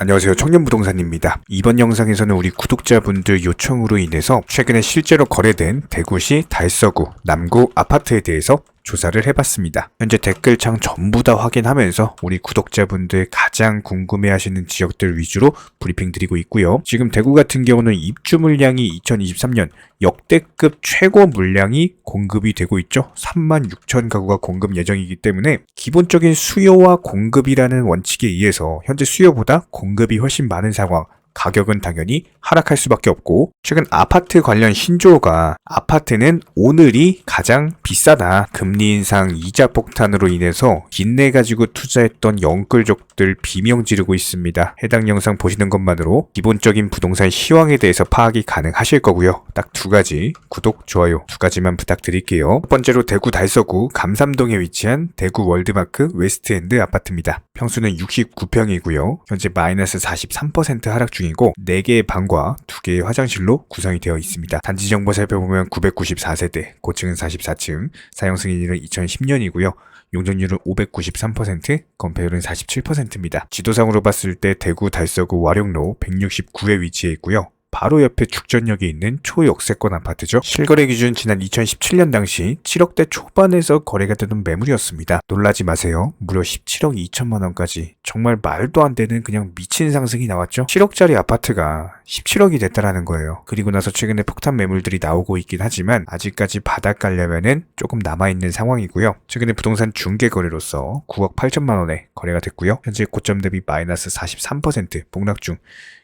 안녕하세요. 청년부동산입니다. 이번 영상에서는 우리 구독자분들 요청으로 인해서 최근에 실제로 거래된 대구시 달서구 남구 아파트에 대해서 조사를 해봤습니다. 현재 댓글창 전부 다 확인하면서 우리 구독자분들 가장 궁금해하시는 지역들 위주로 브리핑 드리고 있고요. 지금 대구 같은 경우는 입주 물량이 2023년 역대급 최고 물량이 공급이 되고 있죠. 3만 6천 가구가 공급 예정이기 때문에 기본적인 수요와 공급이라는 원칙에 의해서 현재 수요보다 공급이 훨씬 많은 상황. 가격은 당연히 하락할 수밖에 없고 최근 아파트 관련 신조어가 아파트는 오늘이 가장 비싸다. 금리 인상 이자 폭탄으로 인해서 빚내 가지고 투자했던 영끌족들 비명 지르고 있습니다. 해당 영상 보시는 것만으로 기본적인 부동산 시황에 대해서 파악이 가능하실 거고요. 딱 두 가지 구독, 좋아요 두 가지만 부탁드릴게요. 첫 번째로 대구 달서구 감삼동에 위치한 대구 월드마크 웨스트엔드 아파트입니다. 평수는 69평이고요. 현재 마이너스 43% 하락 중 이고 4개의 방과 2개의 화장실로 구성이 되어 있습니다. 단지 정보 살펴보면 994세대, 고층은 44층, 사용 승인일은 2010년이고요. 용적률은 593%, 건폐율은 47%입니다. 지도상으로 봤을 때 대구 달서구 와룡로 169에 위치해 있고요. 바로 옆에 죽전역에 있는 초역세권 아파트죠. 실거래 기준 지난 2017년 당시 7억대 초반에서 거래가 되던 매물이었습니다. 놀라지 마세요. 무려 17억 2천만 원까지 정말 말도 안 되는 그냥 미친 상승이 나왔죠. 7억짜리 아파트가 17억이 됐다라는 거예요. 그리고 나서 최근에 폭탄 매물들이 나오고 있긴 하지만 아직까지 바닥 가려면은 조금 남아있는 상황이고요. 최근에 부동산 중개 거래로서 9억 8천만 원에 거래가 됐고요. 현재 고점 대비 마이너스 43% 폭락 중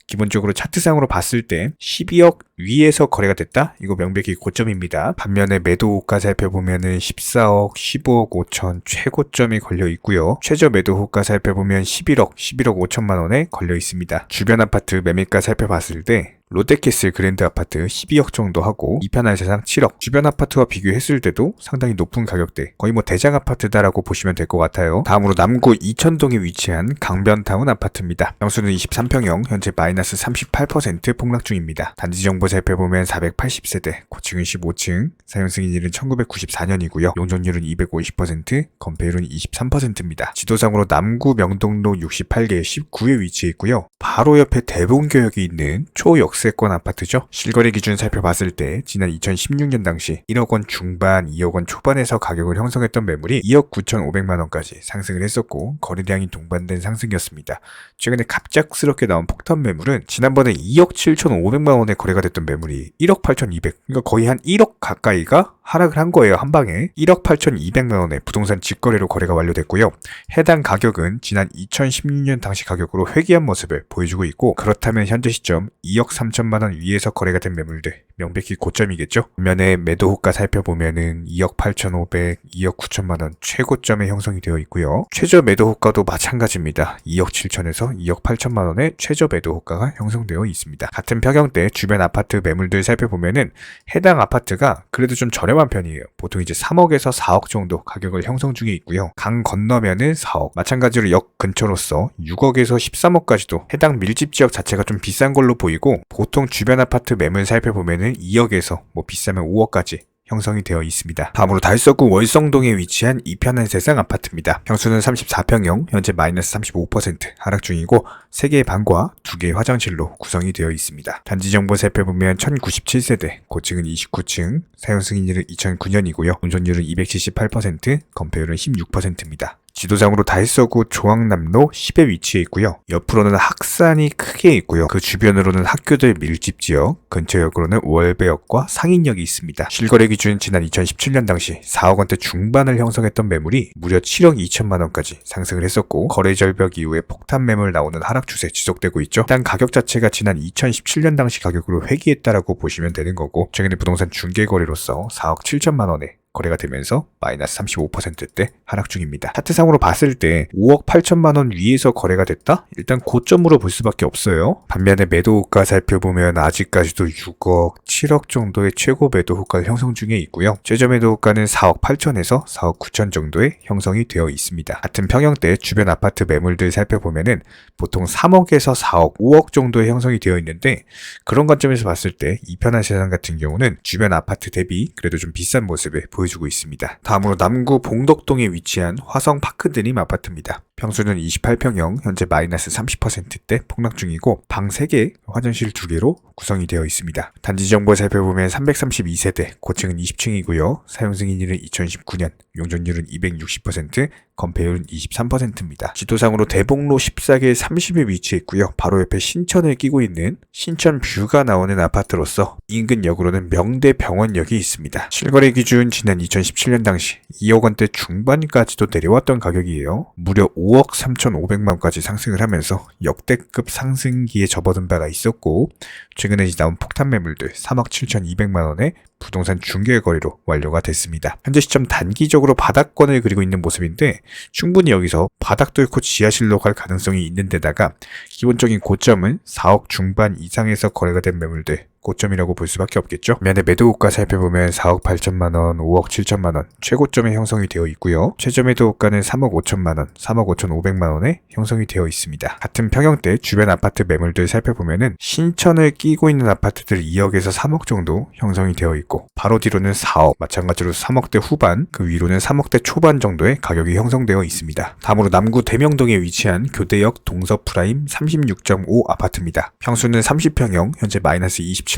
기본적으로 차트상으로 봤을 때 12억 위에서 거래가 됐다? 이거 명백히 고점입니다. 반면에 매도호가 살펴보면은 14억, 15억 5천 최고점이 걸려 있고요. 최저 매도호가 살펴보면 11억, 11억 5천만 원에 걸려 있습니다. 주변 아파트 매매가 살펴봤을 때 롯데캐슬 그랜드 아파트 12억 정도 하고 이편한 세상 7억. 주변 아파트와 비교했을 때도 상당히 높은 가격대. 거의 뭐 대장 아파트다라고 보시면 될 것 같아요. 다음으로 남구 이천동에 위치한 강변타운 아파트입니다. 평수는 23평형 현재 마이너스 38% 폭락 중입니다. 단지 정보 살펴보면 480세대 고층은 15층 사용 승인일은 1994년이고요. 용적률은 250% 건폐율은 23%입니다. 지도상으로 남구 명동로 68개 19에 위치해 있고요. 바로 옆에 대봉교역이 있는 초역세 권 아파트죠. 실거래 기준 살펴봤을 때 지난 2016년 당시 1억 원 중반, 2억 원 초반에서 가격을 형성했던 매물이 2억 9,500만 원까지 상승을 했었고 거래량이 동반된 상승이었습니다. 최근에 갑작스럽게 나온 폭탄 매물은 지난번에 2억 7,500만 원에 거래가 됐던 매물이 1억 8,200, 그러니까 거의 한 1억 가까이가 하락을 한 거예요, 한 방에. 1억 8,200만 원에 부동산 직거래로 거래가 완료됐고요. 해당 가격은 지난 2016년 당시 가격으로 회귀한 모습을 보여주고 있고, 그렇다면 현재 시점 2억 3천만 원 위에서 거래가 된 매물들, 명백히 고점이겠죠? 반면에 매도 호가 살펴보면은 2억 8,500, 2억 9천만 원 최고점에 형성이 되어 있고요. 최저 매도 호가도 마찬가지입니다. 2억 7천에서 2억 8천만 원의 최저 매도 호가가 형성되어 있습니다. 같은 평형대 주변 아파트 매물들 살펴보면은 해당 아파트가 그래도 좀 저렴한 편이에요. 보통 이제 3억에서 4억 정도 가격을 형성 중에 있고요. 강 건너면은 4억. 마찬가지로 역 근처로서 6억에서 13억까지도 해당 밀집 지역 자체가 좀 비싼 걸로 보이고 보통 주변 아파트 매물 살펴보면은 2억에서 뭐 비싸면 5억까지 형성이 되어 있습니다. 다음으로 달서구 월성동에 위치한 이편한 세상 아파트입니다. 평수는 34평형, 현재 마이너스 35% 하락 중이고 3개의 방과 2개의 화장실로 구성이 되어 있습니다. 단지 정보 살펴보면 1097세대, 고층은 29층, 사용 승인일은 2009년이고요. 운전율은 278%, 건폐율은 16%입니다. 지도상으로 달서구 조항남로 10에 위치해 있고요. 옆으로는 학산이 크게 있고요. 그 주변으로는 학교들 밀집 지역, 근처역으로는 월배역과 상인역이 있습니다. 실거래 기준 지난 2017년 당시 4억 원대 중반을 형성했던 매물이 무려 7억 2천만 원까지 상승을 했었고 거래 절벽 이후에 폭탄 매물 나오는 하락 추세 지속되고 있죠. 일단 가격 자체가 지난 2017년 당시 가격으로 회귀했다라고 보시면 되는 거고 최근에 부동산 중개 거래로서 4억 7천만 원에 거래가 되면서 마이너스 35%대 하락 중입니다. 차트상으로 봤을 때 5억 8천만 원 위에서 거래가 됐다? 일단 고점으로 볼 수밖에 없어요. 반면에 매도호가 살펴보면 아직까지도 6억, 7억 정도의 최고 매도호가를 형성 중에 있고요. 최저 매도호가는 4억 8천에서 4억 9천 정도의 형성이 되어 있습니다. 같은 평형대 주변 아파트 매물들 살펴보면은 보통 3억에서 4억, 5억 정도의 형성이 되어 있는데 그런 관점에서 봤을 때 이편한 세상 같은 경우는 주변 아파트 대비 그래도 좀 비싼 모습을 보여 주고 있습니다. 다음으로 남구 봉덕동에 위치한 화성 파크드림 아파트입니다. 평수는 28평형, 현재 마이너스 30%대 폭락 중이고 방 3개, 화장실 2개로 구성이 되어 있습니다. 단지 정보 살펴보면 332세대, 고층은 20층이고요. 사용 승인일은 2019년, 용적률은 260%, 건폐율은 23%입니다. 지도상으로 대봉로 14개 30에 위치해 있고요. 바로 옆에 신천을 끼고 있는 신천 뷰가 나오는 아파트로서 인근 역으로는 명대병원역이 있습니다. 실거래 기준 지난 2017년 당시 2억 원대 중반까지도 내려왔던 가격이에요. 무려 5억 3,500만 원까지 상승을 하면서 역대급 상승기에 접어든 바가 있었고 최근에 나온 폭탄 매물들 3억 7,200만 원에 부동산 중개 거래로 완료가 됐습니다. 현재 시점 단기적으로 바닥권을 그리고 있는 모습인데 충분히 여기서 바닥 뚫고 지하실로 갈 가능성이 있는 데다가 기본적인 고점은 4억 중반 이상에서 거래가 된 매물들 고점이라고 볼 수밖에 없겠죠. 면에 매도가 살펴보면 4억 8천만 원, 5억 7천만 원 최고점에 형성이 되어 있고요. 최저 매도가는 3억 5천만 원, 3억 5천 5백만 원에 형성이 되어 있습니다. 같은 평형대 주변 아파트 매물들 살펴보면은 신천을 끼고 있는 아파트들 2억에서 3억 정도 형성이 되어 있고 바로 뒤로는 4억, 마찬가지로 3억대 후반, 그 위로는 3억대 초반 정도의 가격이 형성되어 있습니다. 다음으로 남구 대명동에 위치한 교대역 동서 프라임 36.5 아파트입니다. 평수는 30평형, 현재 마이너스 27%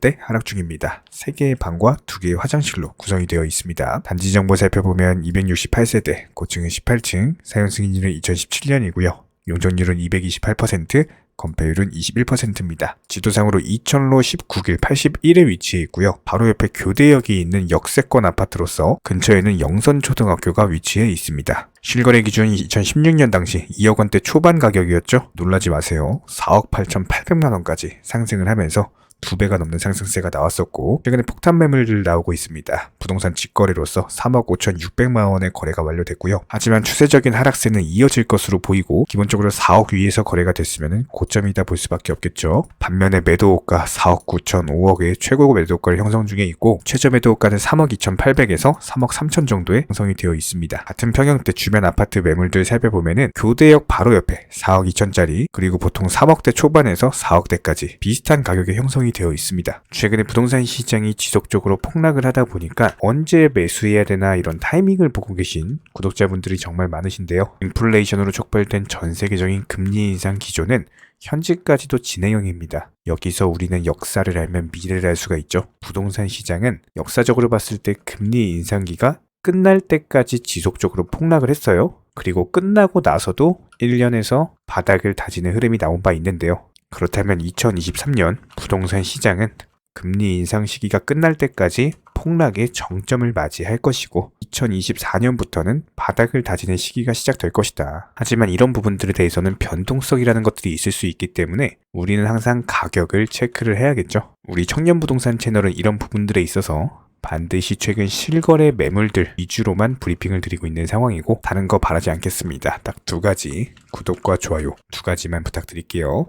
대 하락 중입니다. 3개의 방과 2개의 화장실로 구성이 되어 있습니다. 단지 정보 살펴보면 268세대, 고층은 18층, 사용 승인일은 2017년이고요. 용적률은 228%, 건폐율은 21%입니다. 지도상으로 이천로 19길 81에 위치해 있고요. 바로 옆에 교대역이 있는 역세권 아파트로서 근처에는 영선초등학교가 위치해 있습니다. 실거래 기준이 2016년 당시 2억 원대 초반 가격이었죠. 놀라지 마세요. 4억 8,800만 원까지 상승을 하면서 두 배가 넘는 상승세가 나왔었고 최근에 폭탄 매물들 나오고 있습니다. 부동산 직거래로서 3억 5,600만 원의 거래가 완료됐고요. 하지만 추세적인 하락세는 이어질 것으로 보이고 기본적으로 4억 위에서 거래가 됐으면 고점이다 볼 수밖에 없겠죠. 반면에 매도가 4억 9천 5억의 최고 매도가를 형성 중에 있고 최저 매도가는 3억 2,800에서 3억 3천 정도에 형성이 되어 있습니다. 같은 평형대 주변 아파트 매물들 살펴보면은 교대역 바로 옆에 4억 2천짜리 그리고 보통 3억대 초반에서 4억대까지 비슷한 가격의 형성이 되어 있습니다. 최근에 부동산 시장이 지속적으로 폭락을 하다 보니까 언제 매수해야 되나 이런 타이밍을 보고 계신 구독자분들이 정말 많으신데요. 인플레이션으로 촉발된 전 세계적인 금리 인상 기조는 현재까지도 진행형입니다. 여기서 우리는 역사를 알면 미래를 알 수가 있죠. 부동산 시장은 역사적으로 봤을 때 금리 인상기가 끝날 때까지 지속적으로 폭락을 했어요. 그리고 끝나고 나서도 1년에서 바닥을 다지는 흐름이 나온 바 있는데요. 그렇다면 2023년 부동산 시장은 금리 인상 시기가 끝날 때까지 폭락의 정점을 맞이할 것이고 2024년부터는 바닥을 다지는 시기가 시작될 것이다. 하지만 이런 부분들에 대해서는 변동성이라는 것들이 있을 수 있기 때문에 우리는 항상 가격을 체크를 해야겠죠. 우리 청년 부동산 채널은 이런 부분들에 있어서 반드시 최근 실거래 매물들 위주로만 브리핑을 드리고 있는 상황이고 다른 거 바라지 않겠습니다. 딱 두 가지 구독과 좋아요 두 가지만 부탁드릴게요.